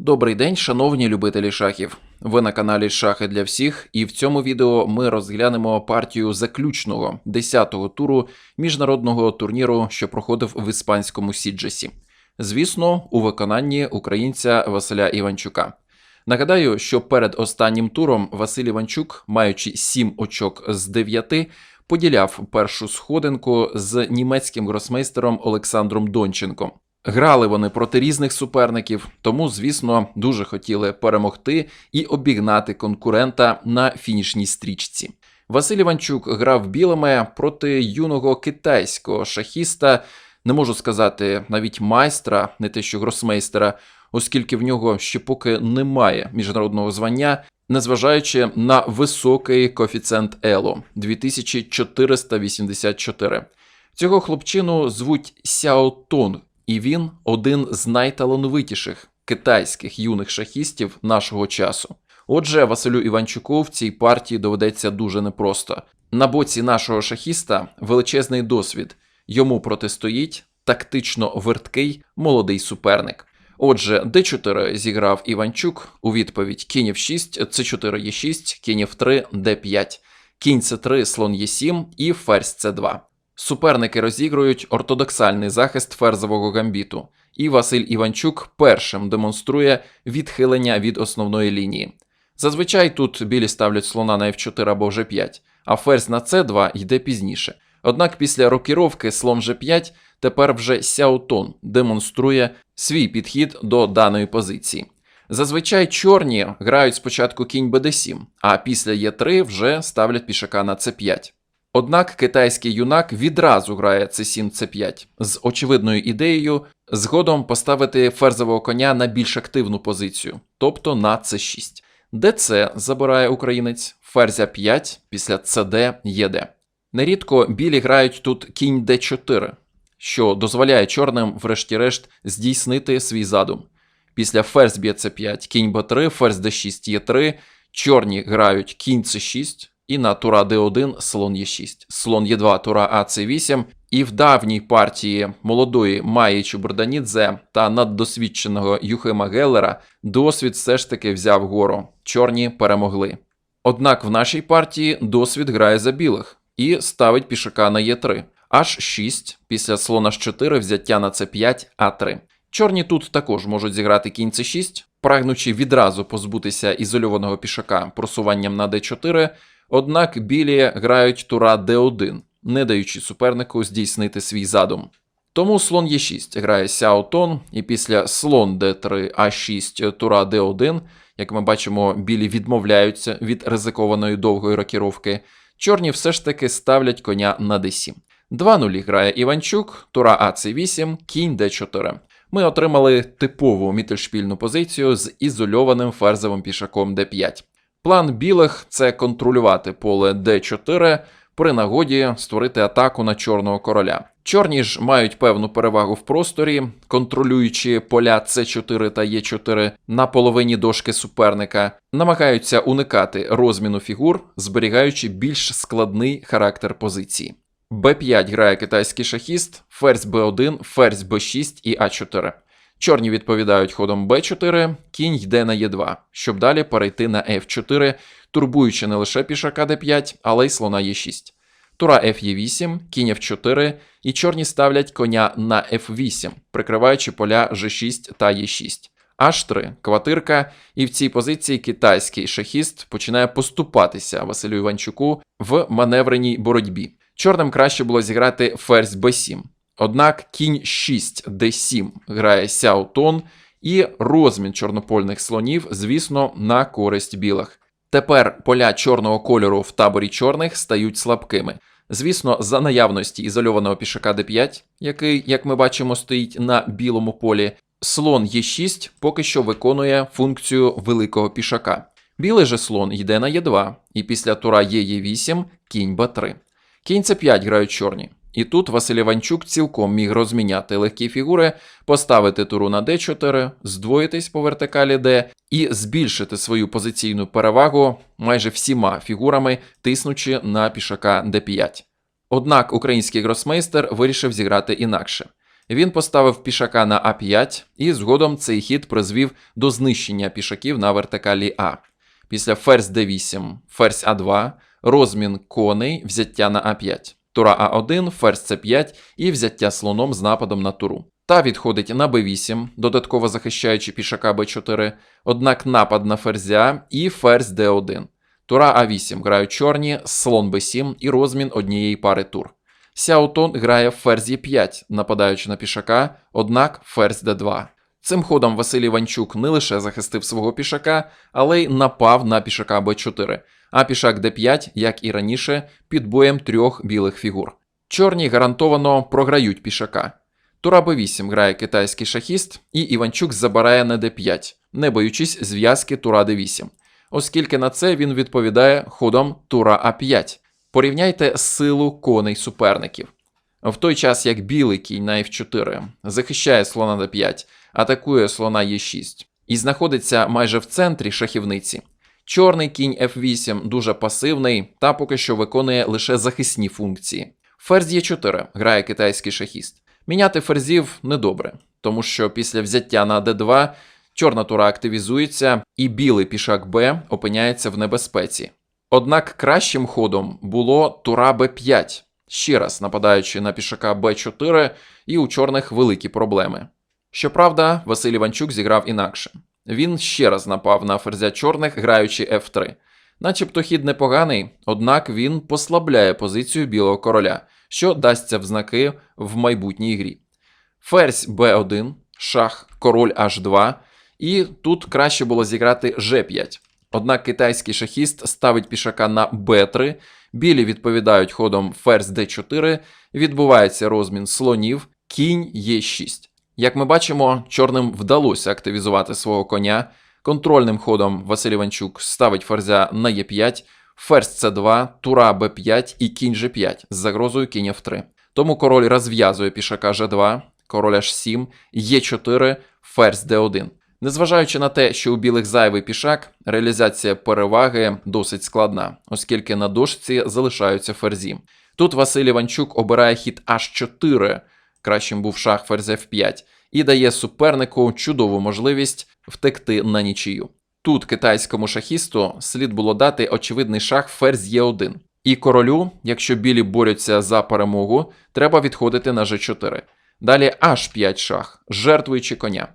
Добрий день, шановні любителі шахів. Ви на каналі Шахи для всіх, і в цьому відео ми розглянемо партію заключного 10-го туру міжнародного турніру, що проходив в іспанському Сіджесі. Звісно, у виконанні українця Василя Іванчука. Нагадаю, що перед останнім туром Василь Іванчук, маючи 7 очок з 9, поділяв першу сходинку з німецьким гросмейстером Олександром Донченком. Грали вони проти різних суперників, тому, звісно, дуже хотіли перемогти і обігнати конкурента на фінішній стрічці. Василь Іванчук грав білими проти юного китайського шахіста, не можу сказати навіть майстра, не те що гросмейстера, оскільки в нього ще поки немає міжнародного звання, незважаючи на високий коефіцієнт Ело 2484. Цього хлопчину звуть Сяо Тонг, і він один з найталановитіших китайських юних шахістів нашого часу. Отже, Василю Іванчуку в цій партії доведеться дуже непросто. На боці нашого шахіста величезний досвід. Йому протистоїть тактично верткий молодий суперник. Отже, d4 зіграв Іванчук у відповідь кінь f6, c4 e6, кінь f3, d5, кінь c3, слон e7 і ферзь c2. Суперники розігрують ортодоксальний захист ферзового гамбіту, і Василь Іванчук першим демонструє відхилення від основної лінії. Зазвичай тут білі ставлять слона на f4 або g5, а ферзь на c2 йде пізніше. Однак після рокіровки слон g5 тепер вже Сяотон демонструє свій підхід до даної позиції. Зазвичай чорні грають спочатку кінь bd7, а після e3 вже ставлять пішака на c5. Однак китайський юнак відразу грає c7 c5 з очевидною ідеєю згодом поставити ферзового коня на більш активну позицію, тобто на c6. ДЦ забирає українець, ферзя 5 після cd єд. Нерідко білі грають тут кінь d4, що дозволяє чорним, врешті-решт, здійснити свій задум. Після ферзь б'є c5, кінь b3, ферзь d6 e3, чорні грають кінь c6, і на тура d1 слон e6, слон e2, тура а c8, і в давній партії молодої Маї Чубурданідзе та наддосвідченого Юхима Геллера досвід все ж таки взяв гору. Чорні перемогли. Однак в нашій партії досвід грає за білих і ставить пішака на e3, аж 6 після слона з 4 взяття на c5, а3. Чорні тут також можуть зіграти кінь c6, прагнучи відразу позбутися ізольованого пішака просуванням на d4, однак білі грають тура d1, не даючи супернику здійснити свій задум. Тому слон Е6 грає Сяотон, і після слон d3, а6, тура d1, як ми бачимо, білі відмовляються від ризикованої довгої рокіровки, чорні все ж таки ставлять коня на d7. 2-0 грає Іванчук, тура АЦ8, кінь d4. Ми отримали типову мітельшпільну позицію з ізольованим ферзовим пішаком d5. План білих це контролювати поле d4, при нагоді створити атаку на чорного короля. Чорні ж мають певну перевагу в просторі, контролюючи поля c4 та e4 на половині дошки суперника, намагаються уникати розміну фігур, зберігаючи більш складний характер позиції. b5 грає китайський шахіст, ферзь b1, ферзь b6 і а4. Чорні відповідають ходом b4, кінь йде на e2, щоб далі перейти на f4, турбуючи не лише пішака d5, але й слона e6. Тура f8, кінь f4, і чорні ставлять коня на f8, прикриваючи поля g6 та e6. H3 квартирка, і в цій позиції китайський шахіст починає поступатися Василю Іванчуку в маневреній боротьбі. Чорним краще було зіграти ферзь b7. Однак кінь 6 d7 грає Сяотон, і розмін чорнопольних слонів, звісно, на користь білих. Тепер поля чорного кольору в таборі чорних стають слабкими. Звісно, за наявності ізольованого пішака d5, який, як ми бачимо, стоїть на білому полі, слон Е6 поки що виконує функцію великого пішака. Білий же слон йде на Е2, і після тура Е8 кінь Б3. Кінь С5 грають чорні. І тут Василь Іванчук цілком міг розміняти легкі фігури, поставити туру на d4, здвоїтись по вертикалі d і збільшити свою позиційну перевагу майже всіма фігурами, тиснучи на пішака d5. Однак український гросмейстер вирішив зіграти інакше. Він поставив пішака на А5, і згодом цей хід призвів до знищення пішаків на вертикалі А. Після ферзь d8, ферзь А2, розмін коней, взяття на А5, тура А1, ферзь С5 і взяття слоном з нападом на туру. Та відходить на Б8, додатково захищаючи пішака Б4, однак напад на ферзя і ферзь Д1. Тура А8 грають чорні, слон Б7 і розмін однієї пари тур. Сяотон грає ферзь Е5, нападаючи на пішака, однак ферзь Д2. Цим ходом Василь Іванчук не лише захистив свого пішака, але й напав на пішака Б4, а пішак Д5, як і раніше, під боєм трьох білих фігур. Чорні гарантовано програють пішака. Тура Б8 грає китайський шахіст, і Іванчук забирає на Д5, не боючись зв'язки Тура Д8, оскільки на це він відповідає ходом Тура А5. Порівняйте силу коней суперників. В той час як білий кінь на F4 захищає слона на 5, атакує слона Е6 і знаходиться майже в центрі шахівниці. Чорний кінь F8 дуже пасивний та поки що виконує лише захисні функції. Ферзь Е4 грає китайський шахіст. Міняти ферзів недобре, тому що після взяття на d2 чорна тура активізується і білий пішак Б опиняється в небезпеці. Однак кращим ходом було тура Б5, ще раз нападаючи на пішака Б4, і у чорних великі проблеми. Щоправда, Василь Іванчук зіграв інакше. Він ще раз напав на ферзя чорних, граючи F3. Начебто хід непоганий, однак він послабляє позицію білого короля, що дасться в знаки в майбутній грі. Ферзь Б1, шах, король H2, і тут краще було зіграти G5. Однак китайський шахіст ставить пішака на Б3, білі відповідають ходом ферзь Д4, відбувається розмін слонів, кінь Е6. Як ми бачимо, чорним вдалося активізувати свого коня. Контрольним ходом Василь Іванчук ставить ферзя на Е5, ферзь С2, тура Б5 і кінь Ж5 з загрозою кінь F3. Тому король розв'язує пішака Ж2, король H7, Е4, ферзь Д1. Незважаючи на те, що у білих зайвий пішак, реалізація переваги досить складна, оскільки на дошці залишаються ферзі. Тут Василь Іванчук обирає хід H4, кращим був шах ферзь F5, і дає супернику чудову можливість втекти на нічию. Тут китайському шахісту слід було дати очевидний шах ферзь Е1. І королю, якщо білі борються за перемогу, треба відходити на G4. Далі H5 шах, жертвуючи коня.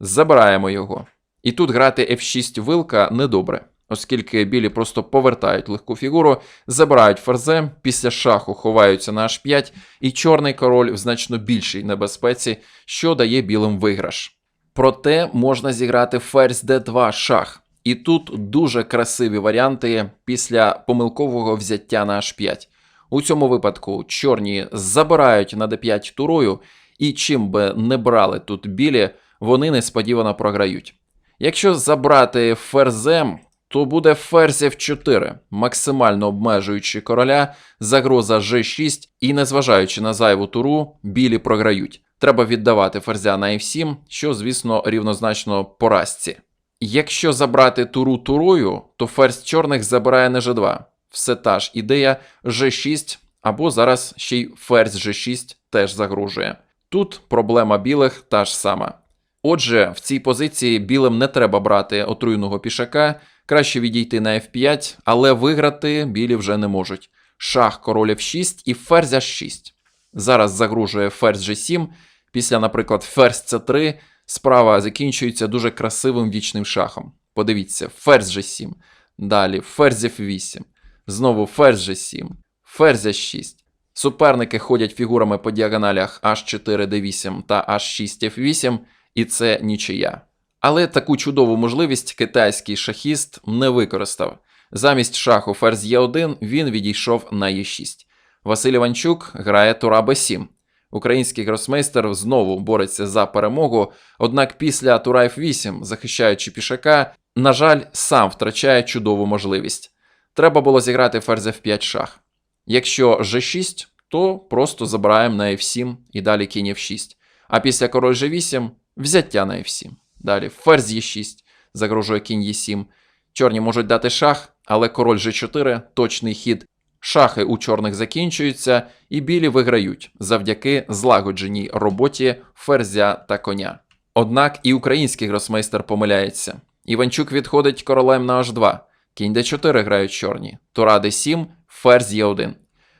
Забираємо його. І тут грати F6 вилка недобре, оскільки білі просто повертають легку фігуру, забирають ферзе, після шаху ховаються на H5, і чорний король в значно більшій небезпеці, що дає білим виграш. Проте можна зіграти ферзь d2 шах. І тут дуже красиві варіанти після помилкового взяття на H5. У цьому випадку чорні забирають на d5 турою, і чим би не брали тут білі, вони несподівано програють. Якщо забрати ферзем, то буде ферзь F4, максимально обмежуючи короля, загроза G6, і незважаючи на зайву туру, білі програють. Треба віддавати ферзя на F7, що, звісно, рівнозначно поразці. Якщо забрати туру турою, то ферзь чорних забирає на G2. Все та ж ідея G6, або зараз ще й ферзь G6 теж загрожує. Тут проблема білих та ж сама. Отже, в цій позиції білим не треба брати отруйного пішака, краще відійти на F5, але виграти білі вже не можуть. Шах король F6 і ферзь H6. Зараз загрожує ферзь G7. Після, наприклад, ферзь C3 справа закінчується дуже красивим вічним шахом. Подивіться, ферзь G7. Далі ферзь F8. Знову ферзь G7, ферзь H6. Суперники ходять фігурами по діагоналях H4, D8 та H6, F8, і це нічия. Але таку чудову можливість китайський шахіст не використав. Замість шаху ферзь Е1 він відійшов на Е6. Василь Іванчук грає тура Б7. Український гросмейстер знову бореться за перемогу, однак після тура F8, захищаючи пішака, на жаль, сам втрачає чудову можливість. Треба було зіграти ферзь F5 шах. Якщо G6, то просто забираємо на F7 і далі кінь F6. А після король G8 взяття на F7. Далі ферзь Е6, загрожує кінь Е7. Чорні можуть дати шах, але король G4 точний хід. Шахи у чорних закінчуються, і білі виграють завдяки злагодженій роботі ферзя та коня. Однак і український гросмейстер помиляється. Іванчук відходить королем на h2, кінь d4 грають чорні, тура d7, ферзь e1.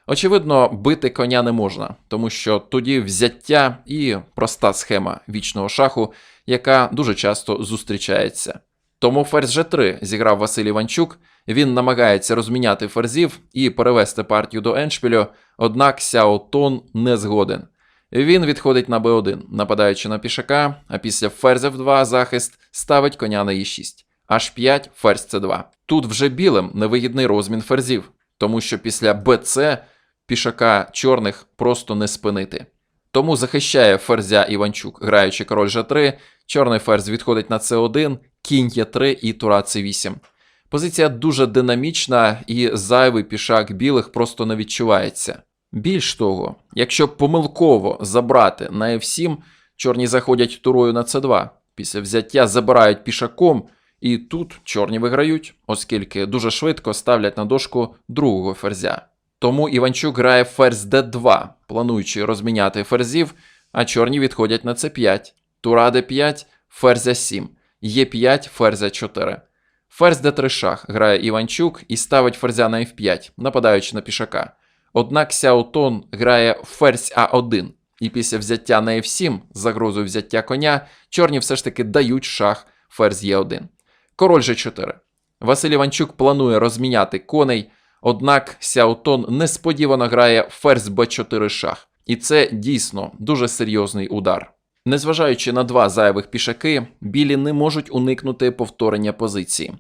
Очевидно, бити коня не можна, тому що тоді взяття і проста схема вічного шаху, яка дуже часто зустрічається. Тому ферзь G3 зіграв Василь Іванчук. Він намагається розміняти ферзів і перевести партію до еншпілю, однак Сяо Тон не згоден. Він відходить на b1, нападаючи на пішака, а після ферзя в 2 захист ставить коня на e6. H5, ферзь c2. Тут вже білим невигідний розмін ферзів, тому що після bc пішака чорних просто не спинити. Тому захищає ферзя Іванчук, граючи король G3, чорний ферзь відходить на c1, кінь Е3 і тура c8. Позиція дуже динамічна, і зайвий пішак білих просто не відчувається. Більш того, якщо помилково забрати на F7, чорні заходять турою на c2. Після взяття забирають пішаком, і тут чорні виграють, оскільки дуже швидко ставлять на дошку другого ферзя. Тому Іванчук грає ферзь d2, плануючи розміняти ферзів, а чорні відходять на c5, тура d5, ферзя 7, Е5, ферзя 4. Ферзь d3 шах грає Іванчук і ставить ферзя на f5, нападаючи на пішака. Однак Сяотон грає ферзь А1, і після взяття на f7 з загрозою взяття коня, чорні все ж таки дають шах ферзь Е1. Король G4. Василь Іванчук планує розміняти коней, однак Сяотон несподівано грає ферзь Б4 шах. І це дійсно дуже серйозний удар. Незважаючи на два зайвих пішаки, білі не можуть уникнути повторення позиції.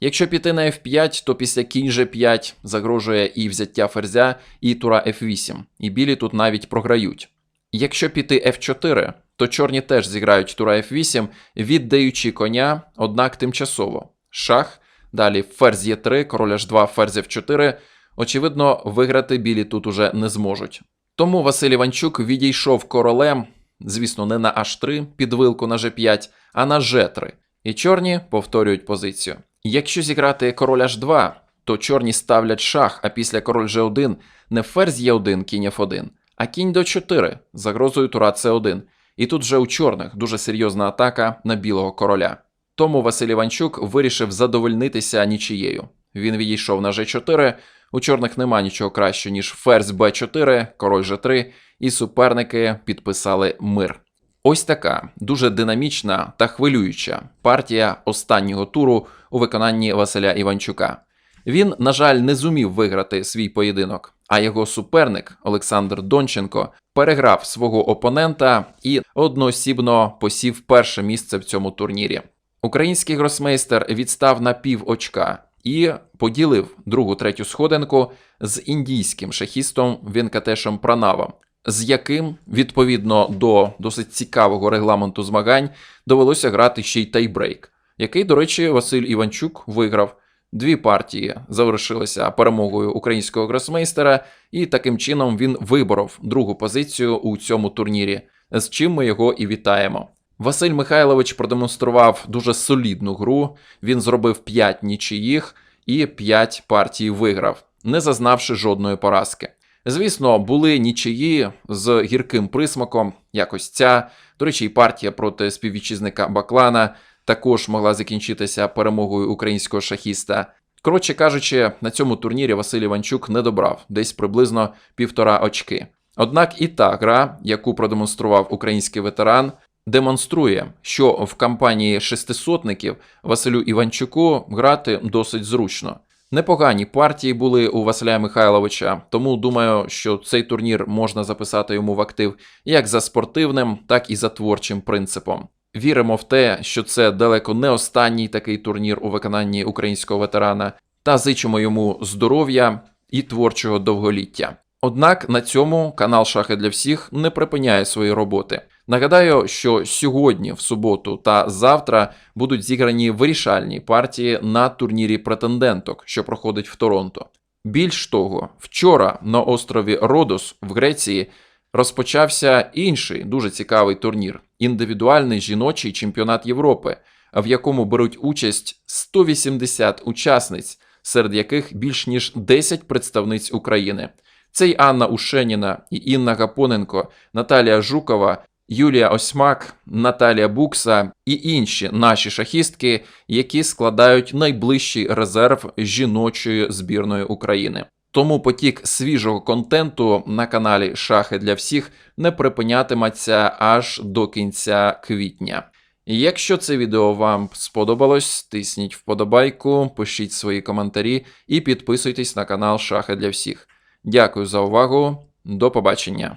Якщо піти на F5, то після кінь G5 загрожує і взяття ферзя, і тура F8, і білі тут навіть програють. Якщо піти F4, то чорні теж зіграють тура F8, віддаючи коня, однак тимчасово. Шах, далі ферзь Е3, король H2, ферзь F4. Очевидно, виграти білі тут уже не зможуть. Тому Василь Іванчук відійшов королем, звісно, не на H3 під вилку на G5, а на G3. І чорні повторюють позицію. Якщо зіграти король H2, то чорні ставлять шах, а після король G1 не ферзь Е1, кінь F1, а кінь до 4 загрозою тура C1. І тут вже у чорних дуже серйозна атака на білого короля. Тому Василь Іванчук вирішив задовольнитися нічією. Він відійшов на G4, у чорних нема нічого кращого, ніж ферзь Б4, король G3, і суперники підписали мир. Ось така дуже динамічна та хвилююча партія останнього туру у виконанні Василя Іванчука. Він, на жаль, не зумів виграти свій поєдинок, а його суперник Олександр Донченко переграв свого опонента і одноосібно посів перше місце в цьому турнірі. Український гросмейстер відстав на пів очка і поділив другу третю сходинку з індійським шахістом Венкатешем Пранавом, з яким, відповідно до досить цікавого регламенту змагань, довелося грати ще й тайбрейк, який, до речі, Василь Іванчук виграв. Дві партії завершилися перемогою українського гросмейстера, і таким чином він виборов другу позицію у цьому турнірі, з чим ми його і вітаємо. Василь Михайлович продемонстрував дуже солідну гру. Він зробив 5 нічиїх і 5 партій виграв, не зазнавши жодної поразки. Звісно, були нічиї з гірким присмаком, якось ця. До речі, і партія проти співвітчизника Баклана також могла закінчитися перемогою українського шахіста. Коротше кажучи, на цьому турнірі Василь Іванчук не добрав десь приблизно півтора очки. Однак і та гра, яку продемонстрував український ветеран, демонструє, що в кампанії шестисотників Василю Іванчуку грати досить зручно. Непогані партії були у Василя Михайловича, тому думаю, що цей турнір можна записати йому в актив як за спортивним, так і за творчим принципом. Віримо в те, що це далеко не останній такий турнір у виконанні українського ветерана, та зичимо йому здоров'я і творчого довголіття. Однак на цьому канал Шахи для всіх не припиняє свої роботи. Нагадаю, що сьогодні, в суботу та завтра будуть зіграні вирішальні партії на турнірі претенденток, що проходить в Торонто. Більш того, вчора на острові Родос в Греції розпочався інший дуже цікавий турнір індивідуальний жіночий чемпіонат Європи, в якому беруть участь 180 учасниць серед яких більш ніж 10 представниць України. Це й Анна Ушеніна, і Інна Гапоненко, Наталія Жукова, Юлія Осьмак, Наталія Букса і інші наші шахістки, які складають найближчий резерв жіночої збірної України. Тому потік свіжого контенту на каналі Шахи для всіх не припинятиметься аж до кінця квітня. Якщо це відео вам сподобалось, тисніть вподобайку, пишіть свої коментарі і підписуйтесь на канал Шахи для всіх. Дякую за увагу. До побачення.